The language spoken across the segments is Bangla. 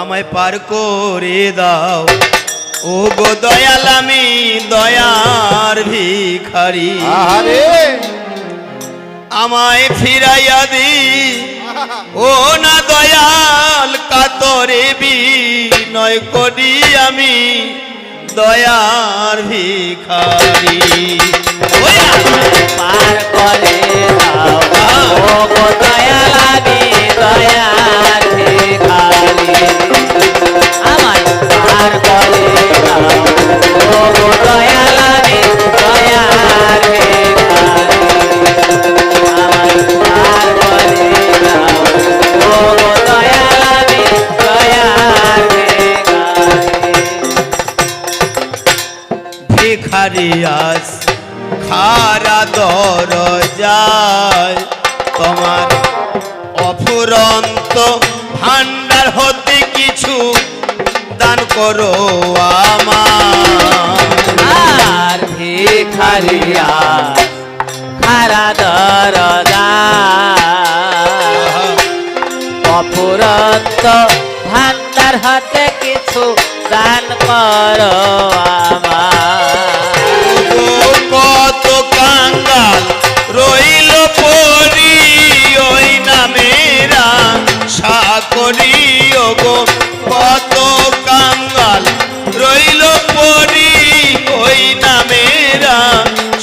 আমায় পার করে দাও। ও গো দয়াল আমি দয়ার ভিখারি। আহারে। আমায় ফিরাইয়া দি ও না দয়াল কাতরে বিনয় করি আমি দয়ার ভিখারি। পার করে দাও। ভিখারি খারা দর যায় তোমার অফুরন্ত ভান্ডার হতে কিছু দান করো আমার আর ভিখারিয়া, খারা দরদা অপুরন্ত ভান্ডার হতে কিছু দান কর আমার সাকরি ও গো, কত কাঙ্গাল রইল পরি ওই নামেরা।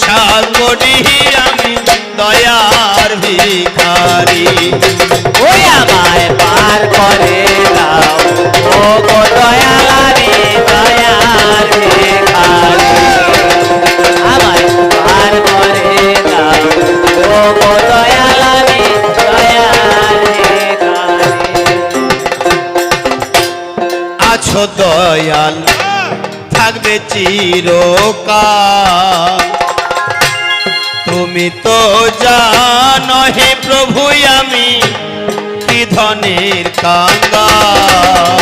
সাগরি আমি দয়ার ভিখারি। ওই আমায় পার করে দাও দয়াল থাকবে চিরকাল। তুমি তো জানো হে প্রভু, আমি কি ধনের কাঙ্গাল।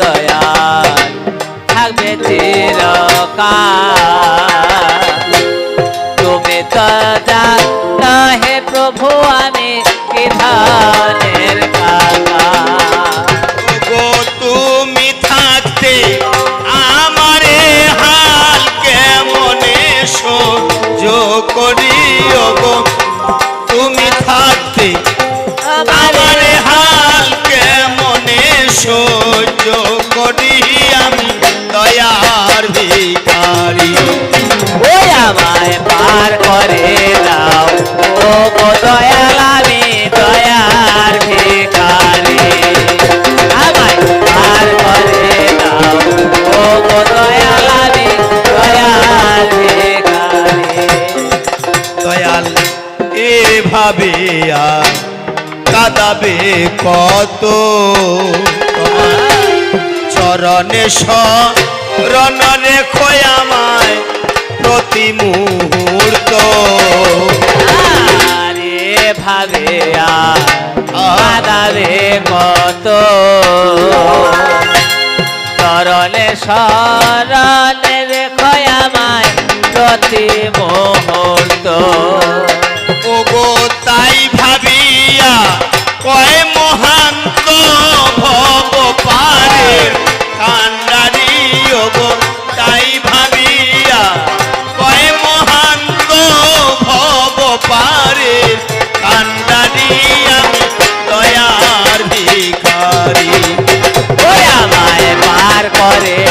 দয়াল থাকবে চিরকাল। করি গো তুমি থাকতে আমারে হাল কেমনে সহ্য করি আমি? দয়ার ভিখারি, ওই আমায় পার করে দাও। ও কাদাবে কত? চরণে শরণ রেখো আমায় প্রতি মুহূর্ত। ভাবে আদারে কত চরণে শরণে রেখো আমায় প্রতি মুহূর্ত। পারে